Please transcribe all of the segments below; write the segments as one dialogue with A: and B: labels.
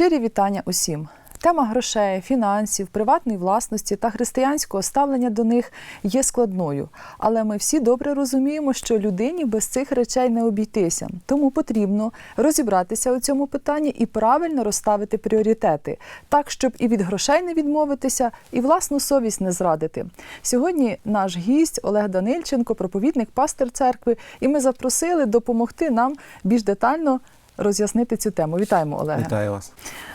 A: Щирі вітання усім. Тема грошей, фінансів, приватної власності та християнського ставлення до них є складною. Але ми всі добре розуміємо, що людині без цих речей не обійтися. Тому потрібно розібратися у цьому питанні і правильно розставити пріоритети, так щоб і від грошей не відмовитися, і власну совість не зрадити. Сьогодні наш гість Олег Данильченко, проповідник, пастир церкви, і ми запросили допомогти нам більш детально роз'яснити цю тему. Вітаємо, Олеге.
B: Вітаю вас.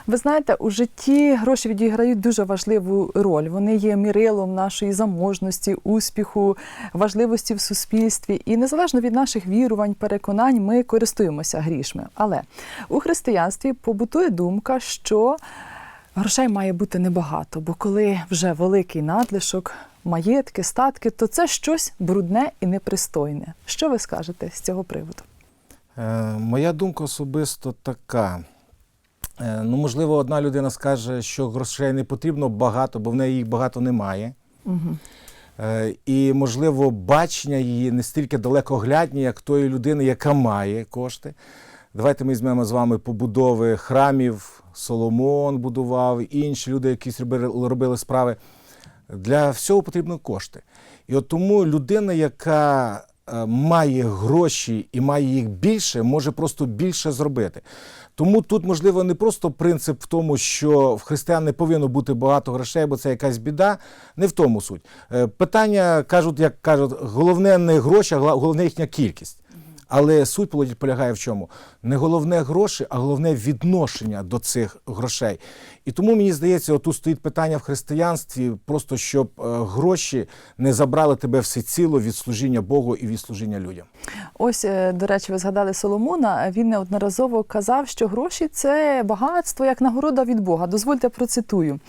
A: Ви знаєте, у житті гроші відіграють дуже важливу роль. Вони є мірилом нашої заможності, успіху, важливості в суспільстві. І незалежно від наших вірувань, переконань, ми користуємося грішми. Але у християнстві побутує думка, що грошей має бути небагато, бо коли вже великий надлишок, маєтки, статки, то це щось брудне і непристойне. Що ви скажете з цього приводу?
B: Е, моя думка особисто така. Е, ну, можливо, одна людина скаже, що грошей не потрібно багато, бо в неї їх багато немає.
A: Угу.
B: І, можливо, бачення її не стільки далекоглядні, як тої людини, яка має кошти. Давайте ми візьмемо з вами побудови храмів, Соломон будував, інші люди, які робили, робили справи. Для всього потрібно кошти. І от тому людина, яка має гроші і має їх більше, може просто більше зробити. Тому тут, можливо, не просто принцип в тому, що в християн не повинно бути багато грошей, бо це якась біда. Не в тому суть. Е, Питання кажуть, як кажуть, головне не гроші, а головне їхня кількість. Але суть полягає в чому? Не головне гроші, а головне відношення до цих грошей. І тому мені здається, отут стоїть питання в християнстві, просто щоб е, гроші не забрали тебе всеціло від служіння Богу і від служіння людям.
A: Ось, е, до речі, ви згадали Соломона. Він неодноразово казав, що гроші це багатство як нагорода від Бога. Дозвольте процитую.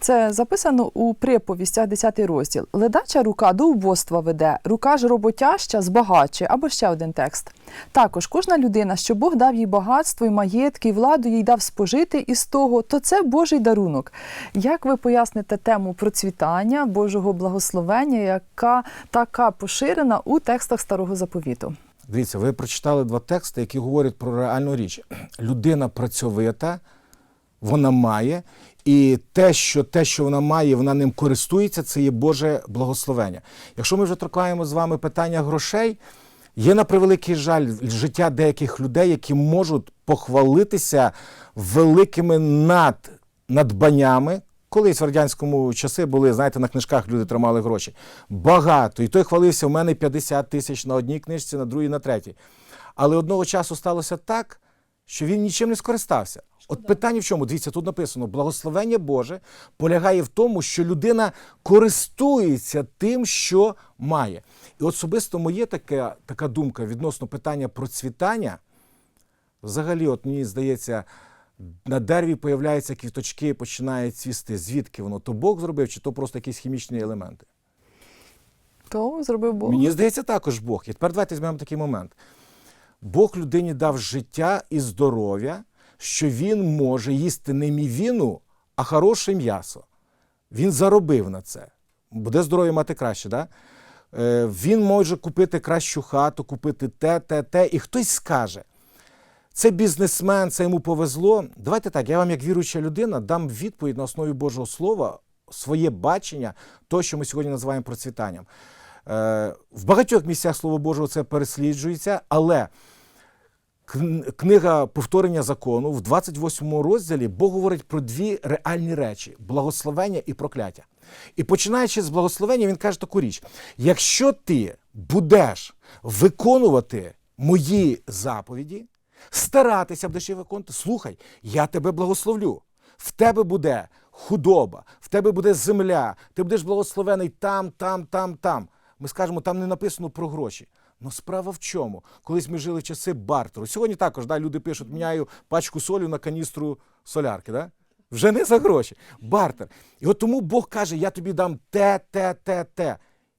A: Це записано у приповістях 10 розділ. Ледача рука до убоства веде, рука ж роботяща збагачує, або ще один текст. Також кожна людина, що Бог дав їй багатство і маєтки, і владу їй дав спожити із того, то це Божий дарунок. Як ви поясните тему процвітання, Божого благословення, яка така поширена у текстах старого заповіту?
B: Дивіться, ви прочитали два тексти, які говорять про реальну річ. Людина працьовита, вона має, і те, що те, що вона має, вона ним користується, це є Боже благословення. Якщо ми вже торкаємо з вами питання грошей, є на превеликий жаль життя деяких людей, які можуть похвалитися великими над, надбаннями. Колись в радянському часи були, знаєте, на книжках люди тримали гроші. Багато. І той хвалився, у мене 50 тисяч на одній книжці, на другій, на третій. Але одного часу сталося так, що він нічим не скористався. От питання в чому? Дивіться, тут написано: благословення Боже полягає в тому, що людина користується тим, що має. І особисто моє таке, така думка відносно питання процвітання. Взагалі, от мені здається, на дереві появляються квіточки і починає цвісти. Звідки воно? То Бог зробив, чи то просто якісь хімічні елементи?
A: То зробив Бог.
B: Мені здається, також Бог. І тепер давайте візьмемо такий момент. Бог людині дав життя і здоров'я, що він може їсти не мівіну, а хороше м'ясо. Він заробив на це. Буде здоров'я мати краще, да? Е, він може купити кращу хату, купити те, те, те. І хтось скаже, це бізнесмен, це йому повезло. Давайте так, я вам, як віруюча людина, дам відповідь на основі Божого Слова, своє бачення, того, що ми сьогодні називаємо процвітанням. Е, в багатьох місцях Слово Божого це пересліджується, але книга повторення закону в 28 розділі Бог говорить про дві реальні речі: благословення і прокляття. І починаючи з благословення, він каже таку річ: якщо ти будеш виконувати мої заповіді, старатися будеш їх виконувати, слухай, я тебе благословлю. В тебе буде худоба, в тебе буде земля, ти будеш благословений там, там, там, там. Ми скажемо, там не написано про гроші. Ну справа в чому? Колись ми жили в часи бартеру. Сьогодні також да, люди пишуть, міняю пачку солі на каністру солярки. Да? Вже не за гроші. Бартер. І от тому Бог каже: я тобі дам те, те, те, те.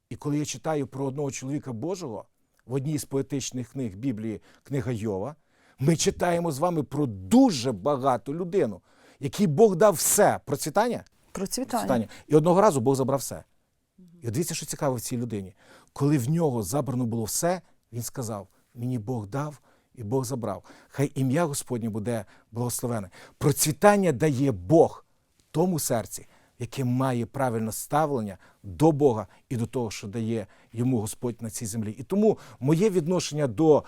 B: І коли я читаю про одного чоловіка Божого в одній з поетичних книг Біблії, книга Йова, ми читаємо з вами про дуже багату людину, якій Бог дав все. Процвітання?
A: Процвітання.
B: Процвітання. І одного разу Бог забрав все. І от дивіться, що цікаво в цій людині. Коли в нього забрано було все, він сказав: мені Бог дав, і Бог забрав. Хай ім'я Господнє буде благословене. Процвітання дає Бог тому серці, яке має правильне ставлення до Бога і до того, що дає йому Господь на цій землі. І тому моє відношення до,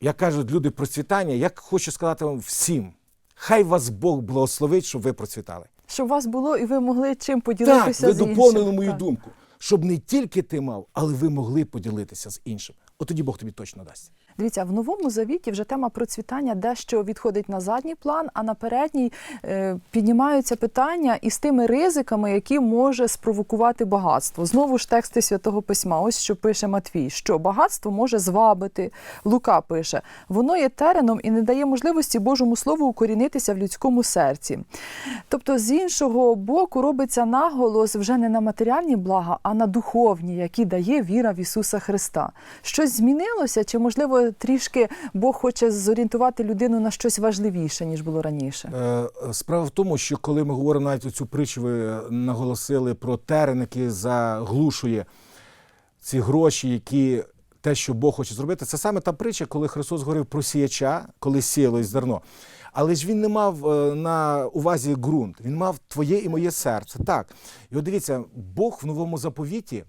B: як кажуть люди, процвітання, я хочу сказати вам всім, хай вас Бог благословить, щоб ви процвітали.
A: Щоб у вас було і ви могли чим
B: Так,
A: поділитися
B: ви
A: з іншим.
B: доповнили мою
A: Так.
B: думку, щоб не тільки ти мав, але ви могли поділитися з іншим. От тоді Бог тобі точно дасть.
A: Дивіться, в новому завіті вже тема процвітання дещо відходить на задній план, а на передній е, піднімаються питання із тими ризиками, які може спровокувати багатство. Знову ж тексти святого письма. Ось що пише Матвій: що багатство може звабити. Лука пише: воно є тереном і не дає можливості Божому слову укорінитися в людському серці. Тобто, з іншого боку, робиться наголос вже не на матеріальні блага, а на духовні, які дає віра в Ісуса Христа. Щось змінилося, чи можливо трішки Бог хоче зорієнтувати людину на щось важливіше, ніж було раніше?
B: Е, Справа в тому, що коли ми говоримо навіть цю притчу, ви наголосили про терен, який заглушує ці гроші, які те, що Бог хоче зробити, це саме та притча, коли Христос говорив про сіяча, коли сіялось зерно. Але ж він не мав е, на увазі ґрунт, він мав твоє і моє серце. Так. І от дивіться, Бог в новому заповіті.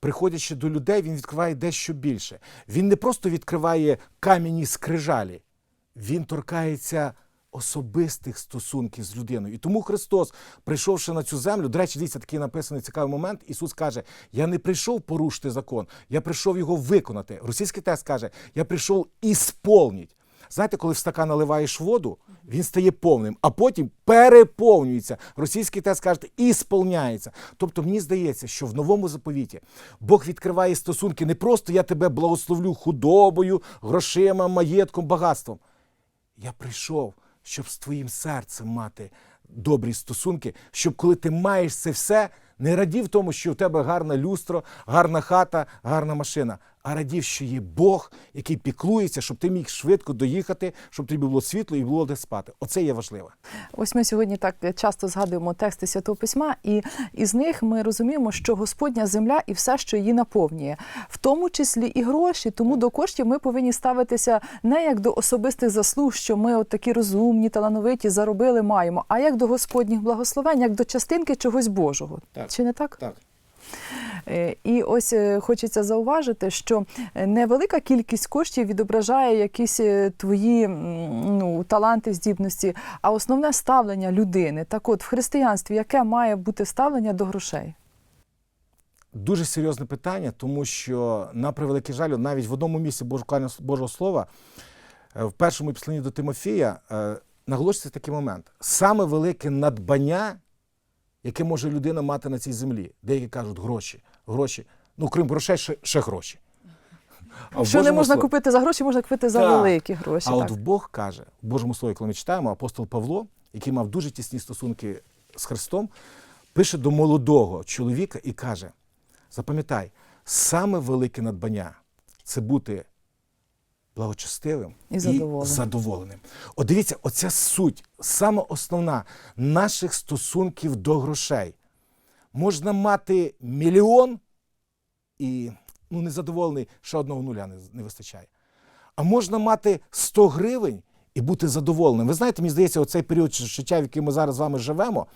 B: Приходячи до людей, він відкриває дещо більше. Він не просто відкриває кам'яні скрижалі, він торкається особистих стосунків з людиною. І тому Христос, прийшовши на цю землю, до речі, дивіться, такий написаний цікавий момент. Ісус каже: Я не прийшов порушити закон, я прийшов його виконати. Російський текст каже: Я прийшов ісполніть. Знаєте, коли в стакан наливаєш воду, він стає повним, а потім переповнюється. Російський текст каже, і сповняється. Тобто мені здається, що в новому заповіті Бог відкриває стосунки не просто я тебе благословлю худобою, грошима, маєтком, багатством. Я прийшов, щоб з твоїм серцем мати добрі стосунки, щоб коли ти маєш це все, не радів тому, що в тебе гарне люстро, гарна хата, гарна машина, а радів, що є Бог, який піклується, щоб ти міг швидко доїхати, щоб тобі було світло і було де спати. Оце є важливо.
A: Ось ми сьогодні так часто згадуємо тексти Святого Письма, і із них ми розуміємо, що Господня земля і все, що її наповнює, в тому числі і гроші. Тому до коштів ми повинні ставитися не як до особистих заслуг, що ми от такі розумні, талановиті, заробили, маємо, а як до Господніх благословень, як до частинки чогось Божого.
B: Так.
A: Чи не так?
B: Так.
A: Е, І ось е, хочеться зауважити, що е, невелика кількість коштів відображає якісь твої ну, таланти, здібності, а основне ставлення людини. Так от, в християнстві яке має бути ставлення до грошей?
B: Дуже серйозне питання, тому що, на превеликий жаль, навіть в одному місці Божого, Слова, в першому посланні до Тимофія, наголошується такий момент. Саме велике надбання, яке може людина мати на цій землі. Деякі кажуть гроші, гроші. Ну, крім грошей, ще, ще гроші. А
A: що не можна
B: Слові-
A: купити за гроші, можна купити за
B: Так.
A: великі гроші.
B: А
A: так.
B: от Бог каже, в Божому Слові, коли ми читаємо, апостол Павло, який мав дуже тісні стосунки з Христом, пише до молодого чоловіка і каже: запам'ятай, саме велике надбання це бути благочестивим
A: І задоволеним.
B: задоволеним. От дивіться, оця суть, саме основна наших стосунків до грошей. Можна мати мільйон і ну, незадоволений, ще одного нуля не, не вистачає. А можна мати 100 гривень і бути задоволеним. Ви знаєте, мені здається, оцей період життя, в який ми зараз з вами живемо,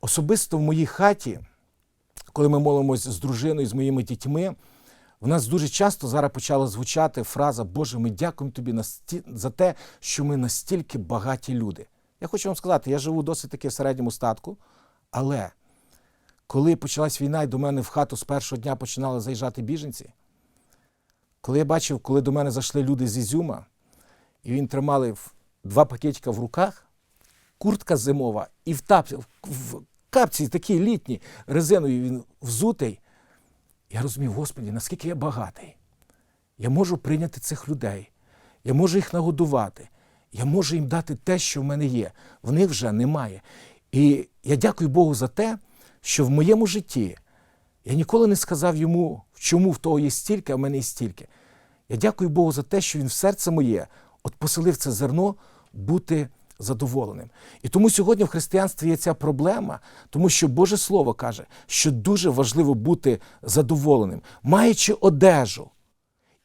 B: особисто в моїй хаті, коли ми молимось з дружиною, з моїми дітьми, в нас дуже часто зараз почала звучати фраза Боже, ми дякуємо тобі за те, що ми настільки багаті люди. Я хочу вам сказати, я живу досить таки в середньому статку, але коли почалась війна і до мене в хату з першого дня починали заїжджати біженці, коли я бачив, коли до мене зайшли люди з Ізюма, і він тримали два пакетика в руках, куртка зимова, і в, тап... в капці такі літні, резиною він взутий. Я розумів, Господі, наскільки я багатий. Я можу прийняти цих людей, я можу їх нагодувати, я можу їм дати те, що в мене є. В них вже немає. І я дякую Богу за те, що в моєму житті я ніколи не сказав йому, чому в того є стільки, а в мене є стільки. Я дякую Богу за те, що він в серце моє от поселив це зерно бути задоволеним. І тому сьогодні в християнстві є ця проблема, тому що Боже Слово каже, що дуже важливо бути задоволеним, маючи одежу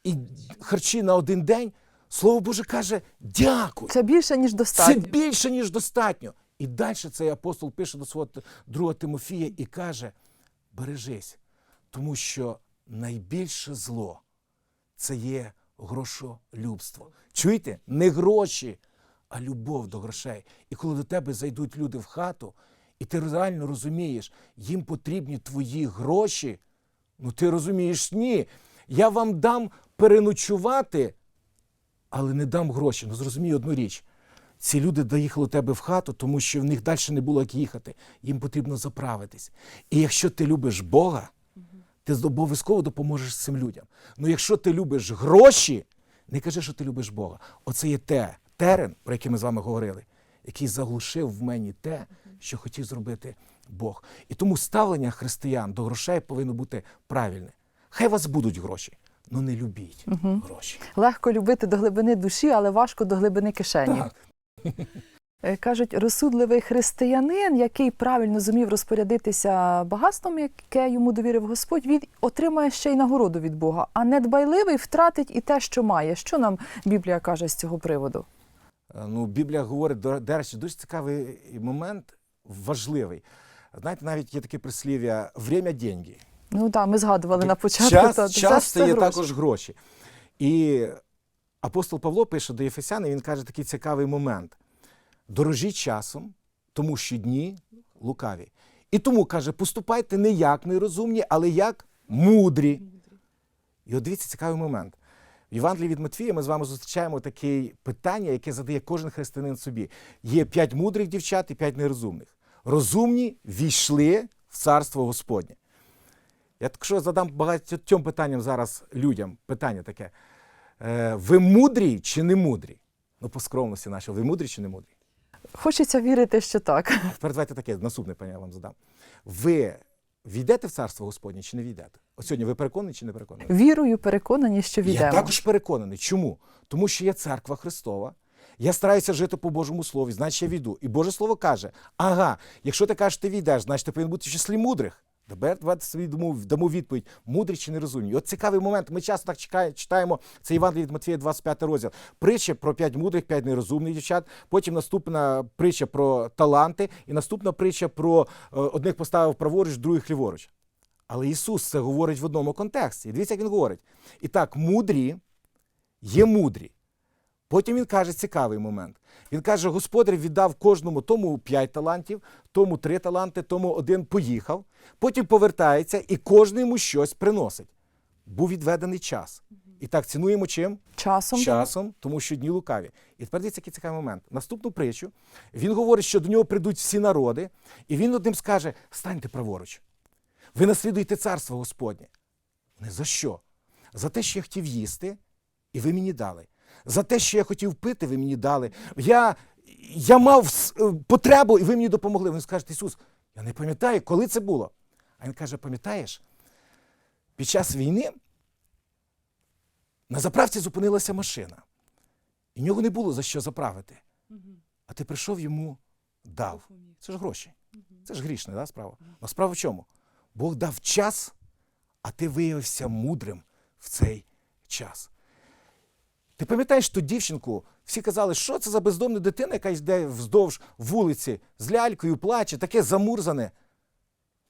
B: і харчі на один день, Слово Боже каже: дякуй.
A: Це більше, ніж достатньо.
B: Це більше, ніж достатньо. І далі цей апостол пише до свого друга Тимофія і каже: бережись, тому що найбільше зло це є грошолюбство. Чуєте? Не гроші, а любов до грошей. І коли до тебе зайдуть люди в хату, і ти реально розумієш, їм потрібні твої гроші, ну ти розумієш, ні. Я вам дам переночувати, але не дам гроші. Ну зрозумій одну річ. Ці люди доїхали до тебе в хату, тому що в них далі не було як їхати. Їм потрібно заправитись. І якщо ти любиш Бога, ти обов'язково допоможеш цим людям. Ну якщо ти любиш гроші, не кажи, що ти любиш Бога. Оце є те терен, про який ми з вами говорили, який заглушив в мені те, що хотів зробити Бог. І тому ставлення християн до грошей повинно бути правильне. Хай у вас будуть гроші, але не любіть гроші.
A: Легко любити до глибини душі, але важко до глибини кишені.
B: Так.
A: Е, Кажуть, розсудливий християнин, який правильно зумів розпорядитися багатством, яке йому довірив Господь, він отримає ще й нагороду від Бога. А недбайливий втратить і те, що має. Що нам Біблія каже з цього приводу?
B: Е, Ну, Біблія говорить, до до речі, дуже цікавий момент, важливий. Знаєте, навіть є таке прислів'я «время – деньги».
A: Ну так, ми згадували на початку.
B: час,
A: та,
B: час
A: це
B: це є
A: гроші.
B: також гроші. І апостол Павло пише до Єфесян, і він каже такий цікавий момент: дорожіть часом, тому що дні лукаві. І тому каже: поступайте не як нерозумні, але як мудрі. І от дивіться цікавий момент. В Євангелії від Матвія ми з вами зустрічаємо таке питання, яке задає кожен християнин собі. Є п'ять мудрих дівчат і п'ять нерозумних. Розумні війшли в царство Господнє. Я так що задам багатьом питанням зараз людям. Питання таке. Е, ви мудрі чи не мудрі? Ну, по скромності нашій, ви мудрі чи не мудрі?
A: Хочеться вірити, що так.
B: Тепер давайте таке наступне питання я вам задам. Ви війдете в царство Господнє чи не війдете? От сьогодні ви переконані чи не переконані?
A: Вірою переконані, що
B: Я також переконаний. Чому? Тому що я церква Христова. Я стараюся жити по Божому Слові, значить я війду. І Боже Слово каже: ага, якщо ти кажеш, ти війдеш, значить ти повинен бути в числі мудрих. Давайте собі дамо, відповідь, мудрі чи нерозумні. От цікавий момент. Ми часто так читаємо це Іван від Матвія, 25 розділ. Притча про п'ять мудрих, п'ять нерозумних дівчат. Потім наступна притча про таланти, і наступна притча про е, одних поставив праворуч, других ліворуч. Але Ісус це говорить в одному контексті. І Дивіться, як він говорить. І так, мудрі є мудрі. Потім він каже цікавий момент. Він каже: Господар віддав кожному тому п'ять талантів, тому три таланти, тому один поїхав. Потім повертається і кожен йому щось приносить. Був відведений час. І так цінуємо чим?
A: Часом.
B: часом, тому що дні лукаві. І тепер дивіться, який цікавий момент. Наступну притчу він говорить, що до нього прийдуть всі народи, і він одним скаже: станьте праворуч. Ви наслідуєте царство Господнє. Не за що? За те, що я хотів їсти, і ви мені дали. За те, що я хотів пити, ви мені дали. Я, я мав е, потребу, і ви мені допомогли. Він скаже, Ісус, я не пам'ятаю, коли це було. А він каже: пам'ятаєш, під час війни на заправці зупинилася машина. І в нього не було за що заправити. А ти прийшов йому дав. Це ж гроші. Це ж грішна да, справа. Але справа в чому? Бог дав час, а ти виявився мудрим в цей час. Ти пам'ятаєш ту дівчинку? Всі казали, що це за бездомна дитина, яка йде вздовж вулиці з лялькою, плаче, таке замурзане.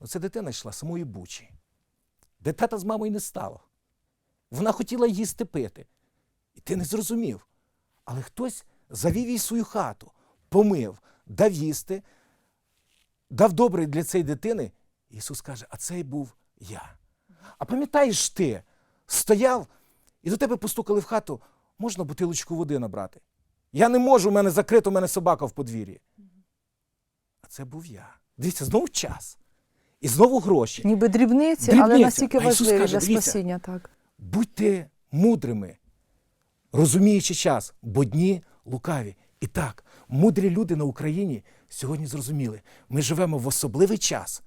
B: Ну, це дитина йшла самої бучі, де тата з мамою не стало. Вона хотіла їсти пити. І ти не зрозумів. Але хтось завів їй свою хату, помив, дав їсти, дав добре для цієї дитини. Ісус каже, а цей був я. А пам'ятаєш ти, стояв, і до тебе постукали в хату, можна бутилочку води набрати. Я не можу, у мене закрито, у мене собака в подвір'ї. А це був я. Дивіться, знову час. І знову гроші.
A: Ніби дрібниці, але настільки важливі
B: каже,
A: для спасіння. Так.
B: Будьте мудрими, розуміючи час, бо дні лукаві. І так, мудрі люди на Україні сьогодні зрозуміли, ми живемо в особливий час,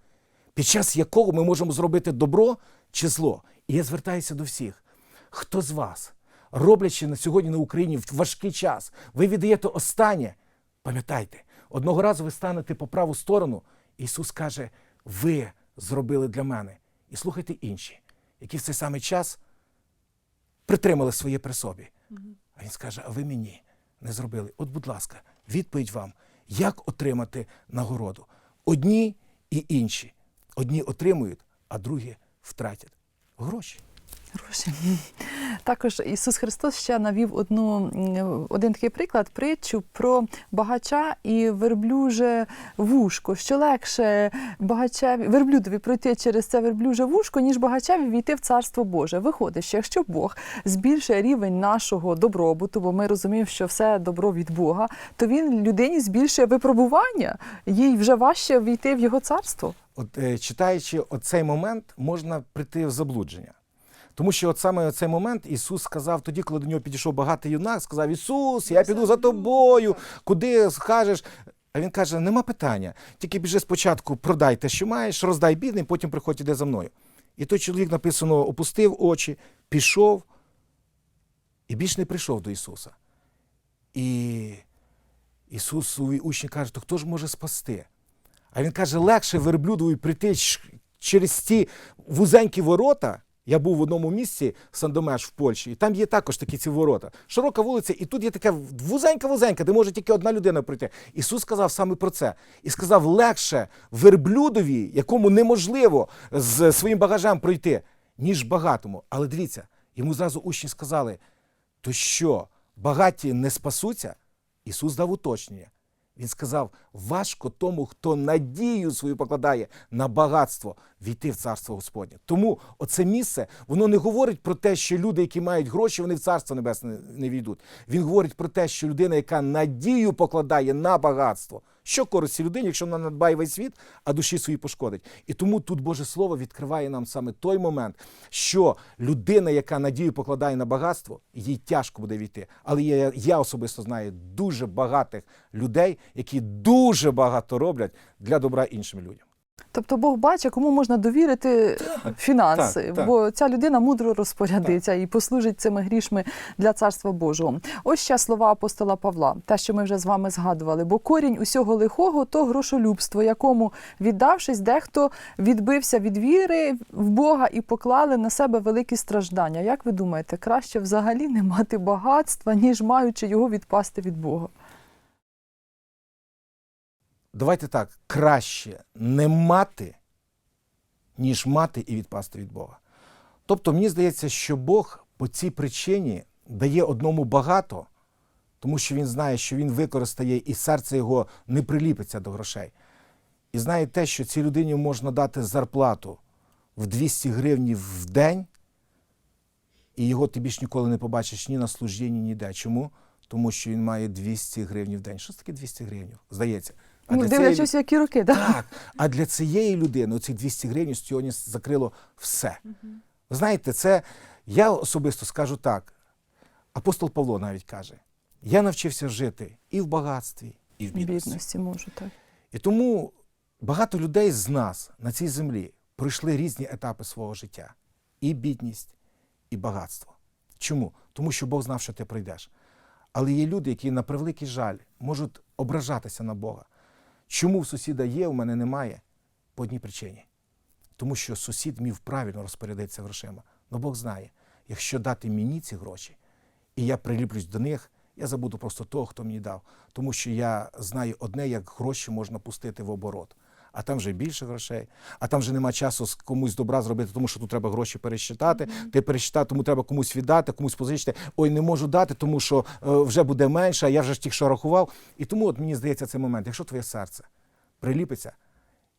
B: під час якого ми можемо зробити добро чи зло. І я звертаюся до всіх. Хто з вас, роблячи на сьогодні на Україні в важкий час, ви віддаєте останнє, пам'ятайте, одного разу ви станете по праву сторону, Ісус каже, ви зробили для мене. І слухайте інші, які в цей самий час притримали своє при собі. А він скаже: А ви мені не зробили. От, будь ласка, відповідь вам, як отримати нагороду. Одні і інші. Одні отримують, а другі втратять гроші.
A: Гроші. Також Ісус Христос ще навів одну, один такий приклад, притчу про багача і верблюже вушко. Що легше багачеві, верблюдові пройти через це верблюже вушко, ніж багачеві війти в Царство Боже. Виходить, що якщо Бог збільшує рівень нашого добробуту, бо ми розуміємо, що все добро від Бога, то він людині збільшує випробування, їй вже важче війти в його царство.
B: От е, читаючи оцей момент, можна прийти в заблудження. Тому що от саме цей момент Ісус сказав тоді, коли до нього підійшов багатий юнак, сказав: Ісус, я піду за тобою, куди скажеш. А він каже: нема питання. Тільки біжи спочатку, продай те, що маєш, роздай бідним, потім приходь іде за мною. І той чоловік написано, опустив очі, пішов і більш не прийшов до Ісуса. І Ісус свої учні каже, то хто ж може спасти? А він каже, легше верблюдові прийти через ті вузенькі ворота. Я був в одному місці, Сандомеш в Польщі, і там є також такі ці ворота. Широка вулиця, і тут є така вузенька-вузенька, де може тільки одна людина пройти. Ісус сказав саме про це. І сказав, легше верблюдові, якому неможливо з своїм багажем пройти, ніж багатому. Але дивіться, йому зразу учні сказали: то що, багаті не спасуться? Ісус дав уточнення. Він сказав: важко тому, хто надію свою покладає на багатство, війти в царство Господнє. Тому оце місце воно не говорить про те, що люди, які мають гроші, вони в царство небесне не війдуть. Він говорить про те, що людина, яка надію покладає на багатство, що користі людині, якщо вона надбає весь світ, а душі свої пошкодить. І тому тут Боже Слово відкриває нам саме той момент, що людина, яка надію покладає на багатство, їй тяжко буде війти. Але я, я особисто знаю дуже багатих людей, які дуже багато роблять для добра іншим людям.
A: Тобто Бог бачить, кому можна довірити фінанси,
B: так, так.
A: бо ця людина мудро розпорядиться і послужить цими грішми для царства Божого. Ось ще слова апостола Павла, те, що ми вже з вами згадували. Бо корінь усього лихого то грошолюбство, якому, віддавшись, дехто відбився від віри в Бога і поклали на себе великі страждання. Як ви думаєте, краще взагалі не мати багатства, ніж маючи його відпасти від Бога?
B: Давайте так, краще не мати, ніж мати і відпасти від Бога. Тобто, мені здається, що Бог по цій причині дає одному багато, тому що він знає, що він використає і серце його не приліпиться до грошей. І знає те, що цій людині можна дати зарплату в 200 гривень в день, і його ти більш ніколи не побачиш ні на служінні, ніде. Чому? Тому що він має 200 гривень в день. Що таке 200 гривень? Здається. А
A: Ну,
B: для цієї
A: дивлячись, які роки, так?
B: так. А для цієї людини оці 200 гривень сьогодні закрило все. Ви Знаєте, це я особисто скажу так. Апостол Павло навіть каже: я навчився жити і в багатстві, і в бідності.
A: бідності можу так.
B: І тому багато людей з нас на цій землі пройшли різні етапи свого життя: і бідність, і багатство. Чому? Тому що Бог знав, що ти прийдеш. Але є люди, які на превеликий жаль можуть ображатися на Бога. Чому в сусіда є, у мене немає? По одній причині. Тому що сусід міг правильно розпорядитися грошима. Але Бог знає, якщо дати мені ці гроші, і я приліплюсь до них, я забуду просто того, хто мені дав. Тому що я знаю одне, як гроші можна пустити в оборот. А там вже більше грошей, а там вже нема часу з комусь добра зробити, тому що тут треба гроші пересчитати. Ти пересчитав, тому треба комусь віддати, комусь позичити. Ой, не можу дати, тому що е, вже буде менше, а я вже ж тих, що рахував. І тому от мені здається цей момент, якщо твоє серце приліпиться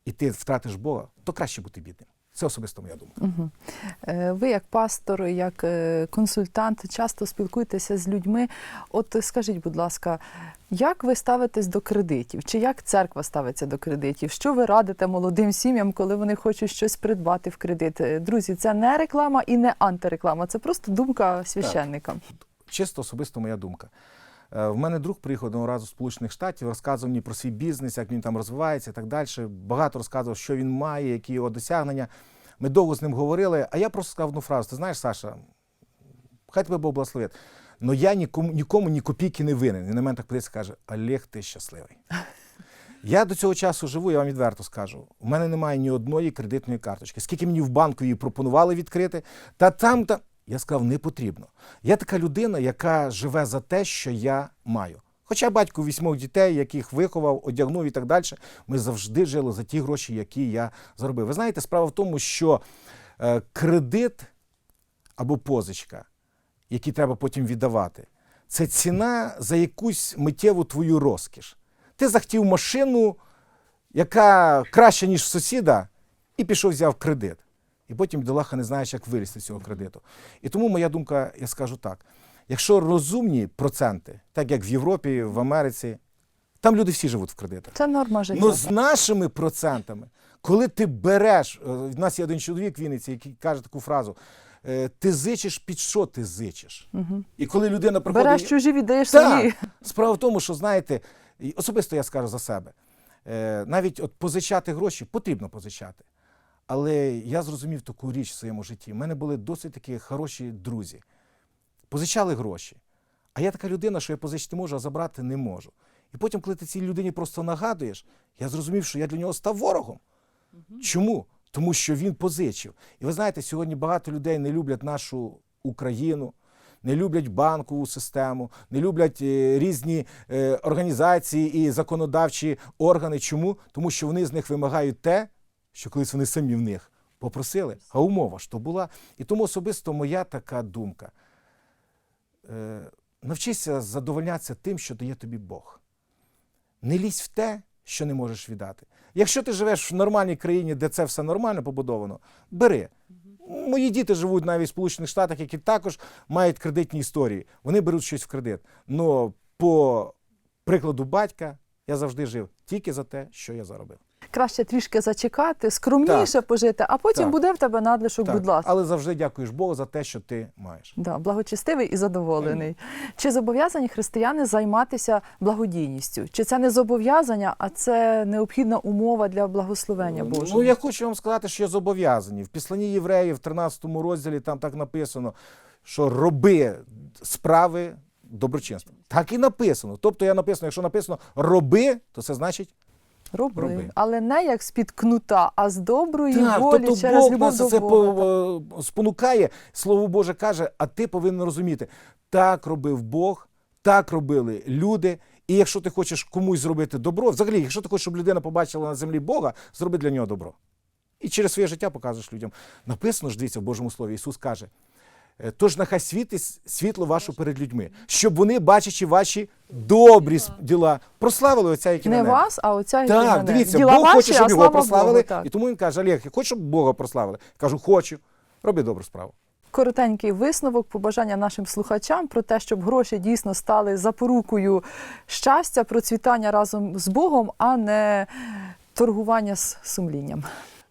B: і ти втратиш Бога, то краще бути бідним. Це особисто моя думка.
A: Е, Ви, як пастор, як е, консультант, часто спілкуєтеся з людьми. От скажіть, будь ласка, як ви ставитесь до кредитів? Чи як церква ставиться до кредитів? Що ви радите молодим сім'ям, коли вони хочуть щось придбати в кредит? Е, Друзі, це не реклама і не антиреклама, це просто думка священника.
B: чисто особисто моя думка. Е, В мене друг приїхав одного разу з Сполучених Штатів, розказував мені про свій бізнес, як він там розвивається і так далі. Багато розказував, що він має, які його досягнення. Ми довго з ним говорили, а я просто сказав одну фразу: ти знаєш, Саша, хай тебе Бог благословить. Но я нікому, нікому ні копійки не винен. Він на мене так подивиться каже: Олег, ти щасливий. Я до цього часу живу, я вам відверто скажу. У мене немає ні одної кредитної карточки. Скільки мені в банку її пропонували відкрити, та там та Я сказав, не потрібно. Я така людина, яка живе за те, що я маю. Хоча батько вісьмох дітей, яких виховав, одягнув і так далі, ми завжди жили за ті гроші, які я заробив. Ви знаєте, справа в тому, що е, кредит або позичка, які треба потім віддавати, це ціна за якусь миттєву твою розкіш. Ти захотів машину, яка краща, ніж сусіда, і пішов взяв кредит. І потім бідолаха не знаєш, як вилізти з цього кредиту. І тому моя думка, я скажу так: якщо розумні проценти, так як в Європі, в Америці, там люди всі живуть в кредитах.
A: Це норма життя.
B: Ну з нашими процентами, коли ти береш, е, в нас є один чоловік в Вінниці, який каже таку фразу: е, ти зичиш, під що ти зичиш?
A: Угу.
B: І коли людина приходить.
A: Береш чужі, віддаєш свої.
B: Справа в тому, що знаєте, особисто я скажу за себе. е, Навіть от позичати гроші потрібно позичати. Але я зрозумів таку річ в своєму житті. У мене були досить такі хороші друзі. Позичали гроші. А я така людина, що я позичити можу, а забрати не можу. І потім, коли ти цій людині просто нагадуєш, я зрозумів, що я для нього став ворогом. Чому? Тому що він позичив. І ви знаєте, сьогодні багато людей не люблять нашу Україну, не люблять банкову систему, не люблять е, різні е, організації і законодавчі органи. Чому? Тому що вони з них вимагають те, що колись вони самі в них попросили. А умова ж то була. І тому особисто моя така думка. Е, навчися задовольнятися тим, що дає тобі Бог. Не лізь в те, що не можеш віддати. Якщо ти живеш в нормальній країні, де це все нормально побудовано, бери. Мої діти живуть навіть в Сполучених Штатах, які також мають кредитні історії. Вони беруть щось в кредит. Но по прикладу батька я завжди жив тільки за те, що я заробив.
A: Краще трішки зачекати, скромніше
B: Так.
A: пожити, а потім
B: Так.
A: буде в тебе надлишок,
B: Так.
A: будь ласка.
B: Але завжди дякуєш Богу за те, що ти маєш.
A: Да, благочестивий і задоволений. Чи зобов'язані християни займатися благодійністю? Чи це не зобов'язання, а це необхідна умова для благословення Божого?
B: Ну, я хочу вам сказати, що зобов'язані. В післанні євреїв, в 13 розділі, там так написано, що роби справи доброчинства. Так і написано. Тобто я написано, якщо написано роби, то це значить
A: Роби.
B: роби.
A: Але не як з-під кнута, а з доброї
B: так,
A: волі
B: тобто
A: через
B: Бог
A: любов
B: нас
A: до
B: це
A: Бога.
B: е, спонукає. Слово Боже каже, а ти повинен розуміти, так робив Бог, так робили люди. І якщо ти хочеш комусь зробити добро, взагалі, якщо ти хочеш, щоб людина побачила на землі Бога, зроби для нього добро. І через своє життя показуєш людям. Написано ж, дивіться, в Божому Слові, Ісус каже: «Е, тож нехай світить світло ваше перед людьми, щоб вони, бачачи ваші добрі діла, прославили Отця, який
A: Не
B: на небі.
A: вас, а отця який
B: Так,
A: мене.
B: дивіться,
A: Діла
B: Бог
A: ваші,
B: хоче, щоб його
A: слава
B: прославили.
A: Богу, так.
B: І тому він каже: Олег, я хочу, щоб Бога прославили. Кажу, хочу. Роби добру справу.
A: Коротенький висновок, побажання нашим слухачам про те, щоб гроші дійсно стали запорукою щастя, процвітання разом з Богом, а не торгування з сумлінням.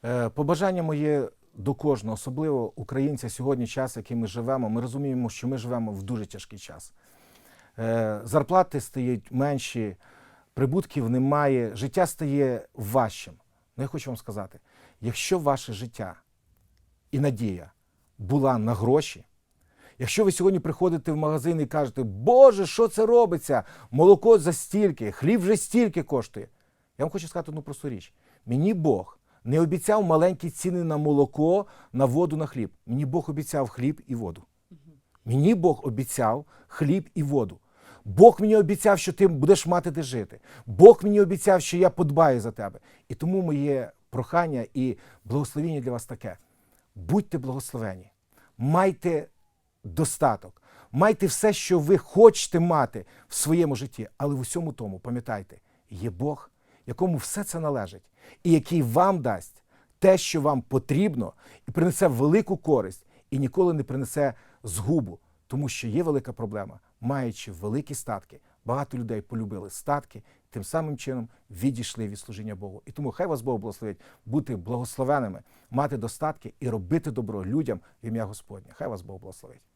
B: Е, Побажання моє до кожного, особливо українця, сьогодні час, який ми живемо. Ми розуміємо, що ми живемо в дуже тяжкий час. Е, Зарплати стають менші, прибутків немає, життя стає важчим. Ну, я хочу вам сказати: якщо ваше життя і надія була на гроші, Якщо ви сьогодні приходите в магазин і кажете, Боже, що це робиться? Молоко за стільки, хліб вже стільки коштує. Я вам хочу сказати одну просту річ. Мені Бог не обіцяв маленькі ціни на молоко, на воду, на хліб. Мені Бог обіцяв хліб і воду. Мені Бог обіцяв хліб і воду. Бог мені обіцяв, що ти будеш мати де жити. Бог мені обіцяв, що я подбаю за тебе. І тому моє прохання і благословення для вас таке: будьте благословені, майте достаток, майте все, що ви хочете мати в своєму житті, але в усьому тому пам'ятайте, є Бог, якому все це належить, і який вам дасть те, що вам потрібно, і принесе велику користь, і ніколи не принесе згубу, тому що є велика проблема, маючи великі статки. Багато людей полюбили статки, тим самим чином відійшли від служіння Богу. І тому хай вас Бог благословить бути благословеними, мати достатки і робити добро людям в ім'я Господнє. Хай вас Бог благословить.